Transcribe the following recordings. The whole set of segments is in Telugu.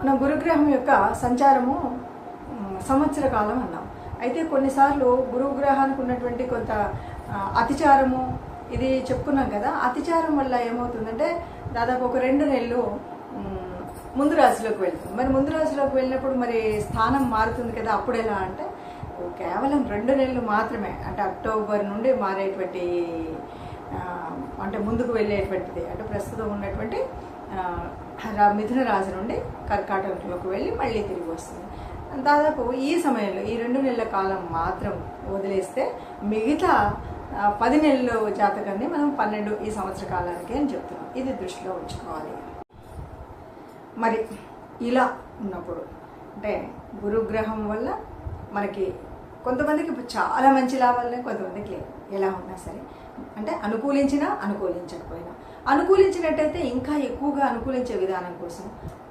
మనం గురుగ్రహం యొక్క సంచారము సంవత్సర కాలం అన్నాం. అయితే కొన్నిసార్లు గురుగ్రహానికి ఉన్నటువంటి కొంత అతిచారము ఇది చెప్పుకున్నాం కదా అతిచారం వల్ల ఏమవుతుందంటే దాదాపు ఒక రెండు నెలలు ముందు రాశిలోకి వెళ్తుంది. మరి ముందు రాశిలోకి వెళ్ళినప్పుడు మరి స్థానం మారుతుంది కదా అప్పుడు ఎలా అంటే కేవలం రెండు నెలలు మాత్రమే అంటే అక్టోబర్ నుండి మారేటువంటి అంటే ముందుకు వెళ్ళేటువంటిది. అంటే ప్రస్తుతం ఉన్నటువంటి మిథున రాశి నుండి కర్కాటకంలోకి వెళ్ళి మళ్ళీ తిరిగి వస్తుంది. దాదాపు ఈ సమయంలో ఈ రెండు నెలల కాలం మాత్రం వదిలేస్తే మిగతా పది నెలల జాతకాన్ని మనం పన్నెండు ఈ సంవత్సర కాలానికి అని చెప్తున్నాం. ఇది దృష్టిలో ఉంచుకోవాలి. మరి ఇలా ఉన్నప్పుడు అంటే గురుగ్రహం వల్ల మనకి కొంతమందికి చాలా మంచి లాభాలు కొంతమందికి లేవు ఎలా ఉన్నా సరే అంటే అనుకూలించినా అనుకూలించకపోయినా. అనుకూలించినట్టయితే ఇంకా ఎక్కువగా అనుకూలించే విధానం కోసం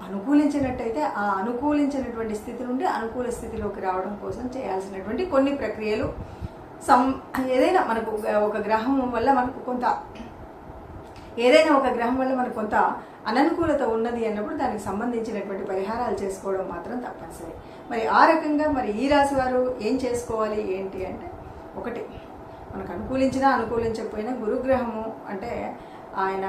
అనుకూలించినట్టయితే ఆ అనుకూలించినటువంటి స్థితి నుండి అనుకూల స్థితిలోకి రావడం కోసం చేయాల్సినటువంటి కొన్ని ప్రక్రియలు. సం ఏదైనా మనకు ఒక- గ్రహం వల్ల మనకు కొంత ఏదైనా ఒక గ్రహం వల్ల మనకు కొంత అననుకూలత ఉన్నది అన్నప్పుడు దానికి సంబంధించినటువంటి పరిహారాలు చేసుకోవడం మాత్రం తప్పనిసరి. మరి ఆ రకంగా మరి ఈ రాశి వారు ఏం చేసుకోవాలి ఏంటి అంటే ఒకటి మనకు అనుకూలించినా అనుకూలించకపోయినా గురుగ్రహము అంటే ఆయన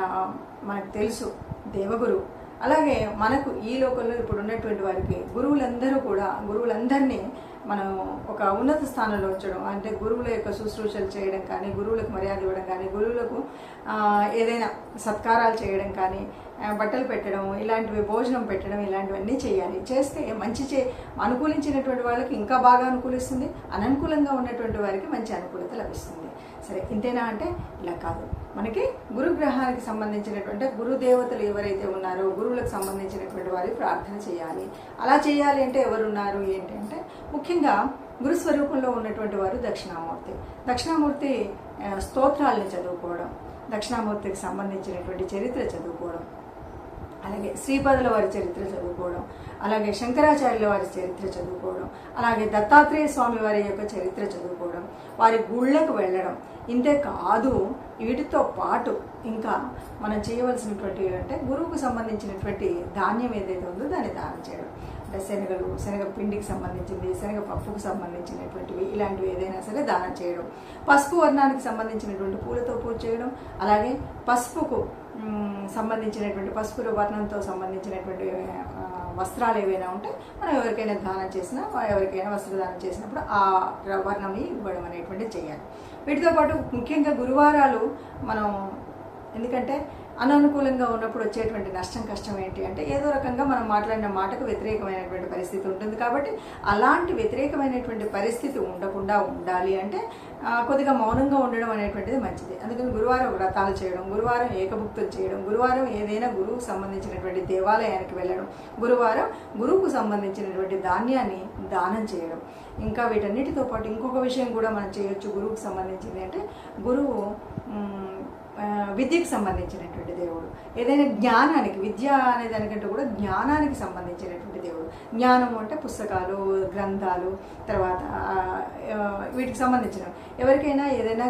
మనకు తెలుసు దేవగురు. అలాగే మనకు ఈ లోకంలో ఇప్పుడు ఉన్నటువంటి వారికి గురువులందరూ కూడా గురువులందరినీ మనం ఒక ఉన్నత స్థానంలో ఉంచడం అంటే గురువుల యొక్క శుశ్రూషలు చేయడం కానీ గురువులకు మర్యాద ఇవ్వడం కానీ గురువులకు ఏదైనా సత్కారాలు చేయడం కానీ బట్టలు పెట్టడం ఇలాంటివి భోజనం పెట్టడం ఇలాంటివన్నీ చేయాలి. చేస్తే మంచి చే అనుకూలించినటువంటి వాళ్ళకి ఇంకా బాగా అనుకూలిస్తుంది అననుకూలంగా ఉన్నటువంటి వారికి మంచి అనుకూలత లభిస్తుంది. సరే ఇంతేనా అంటే? ఇలా కాదు. మనకి గురుగ్రహానికి సంబంధించినటువంటి గురు దేవతలు ఎవరైతే ఉన్నారో గురువులకు సంబంధించినటువంటి వారి ప్రార్థన చేయాలి. అలా చేయాలి అంటే ఎవరున్నారు? ఏంటి అంటే ముఖ్యంగా గురు స్వరూపంలో ఉన్నటువంటి వారు దక్షిణామూర్తి. దక్షిణామూర్తి స్తోత్రాలను చదువుకోవడం దక్షిణామూర్తికి సంబంధించినటువంటి చరిత్ర చదువుకోవడం అలాగే శ్రీపదుల వారి చరిత్ర చదువుకోవడం అలాగే శంకరాచార్యుల వారి చరిత్ర చదువుకోవడం అలాగే దత్తాత్రేయ స్వామి వారి యొక్క చరిత్ర చదువుకోవడం వారి గుళ్ళకు వెళ్ళడం ఇంతే కాదు వీటితో పాటు ఇంకా మనం చేయవలసినటువంటి అంటే గురువుకు సంబంధించినటువంటి ధాన్యం ఏదైతే ఉందో దాన్ని దానం చేయడం. శనగలు శనగ పిండికి సంబంధించింది శనగ పప్పుకు సంబంధించినటువంటివి ఇలాంటివి ఏదైనా సరే దానం చేయడం. పసుపు వర్ణానికి సంబంధించినటువంటి పూలతో పూజ చేయడం అలాగే పసుపుకు సంబంధించినటువంటి పసుపు వర్ణంతో సంబంధించినటువంటి వస్త్రాలు ఏవైనా ఉంటే మనం ఎవరికైనా దానం చేసినా ఎవరికైనా వస్త్రదానం చేసినప్పుడు ఆ ర- వర్ణంని ఇవ్వడం అనేటువంటిది చేయాలి. వీటితో పాటు ముఖ్యంగా గురువారాలు మనం ఎందుకంటే అననుకూలంగా ఉన్నప్పుడు వచ్చేటువంటి నష్టం కష్టం ఏంటి అంటే ఏదో రకంగా మనం మాట్లాడిన మాటకు వ్యతిరేకమైనటువంటి పరిస్థితి ఉంటుంది. కాబట్టి అలాంటి వ్యతిరేకమైనటువంటి పరిస్థితి ఉండకుండా ఉండాలి అంటే కొద్దిగా మౌనంగా ఉండడం అనేటువంటిది మంచిది. అందుకని గురువారం వ్రతాలు చేయడం గురువారం ఏకభుక్తులు చేయడం గురువారం ఏదైనా గురువుకు సంబంధించినటువంటి దేవాలయానికి వెళ్ళడం గురువారం గురువుకు సంబంధించినటువంటి ధాన్యాన్ని దానం చేయడం. ఇంకా వీటన్నిటితో పాటు ఇంకొక విషయం కూడా మనం చేయొచ్చు గురువుకు సంబంధించింది అంటే గురువు విద్యకు సంబంధించినటువంటి దేవుడు. ఏదైనా జ్ఞానానికి విద్య అనే దానికంటే కూడా జ్ఞానానికి సంబంధించినటువంటి దేవుడు. జ్ఞానము అంటే పుస్తకాలు గ్రంథాలు తర్వాత వీటికి సంబంధించిన ఎవరికైనా ఏదైనా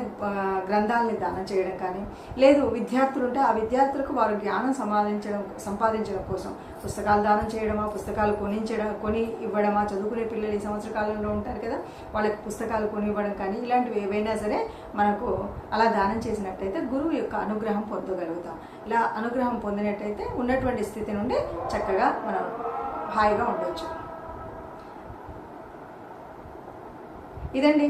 గ్రంథాలని దానం చేయడం కానీ లేదు విద్యార్థులు ఉంటే ఆ విద్యార్థులకు వారు జ్ఞానం సంపాదించడం సంపాదించడం కోసం పుస్తకాలు దానం చేయడమా పుస్తకాలు కొనించడం కొని ఇవ్వడమా చదువుకునే పిల్లలు ఈ సంవత్సర కాలంలో ఉంటారు కదా వాళ్ళకి పుస్తకాలు కొని ఇవ్వడం కానీ ఇలాంటివి ఏవైనా సరే మనకు అలా దానం చేసినట్టయితే గురువు యొక్క అనుగ్రహం పొందగలుగుతాం. ఇలా అనుగ్రహం పొందినట్టయితే ఉన్నటువంటి స్థితి నుండి చక్కగా మనం హాయిగా ఉండొచ్చు. ఇదండి.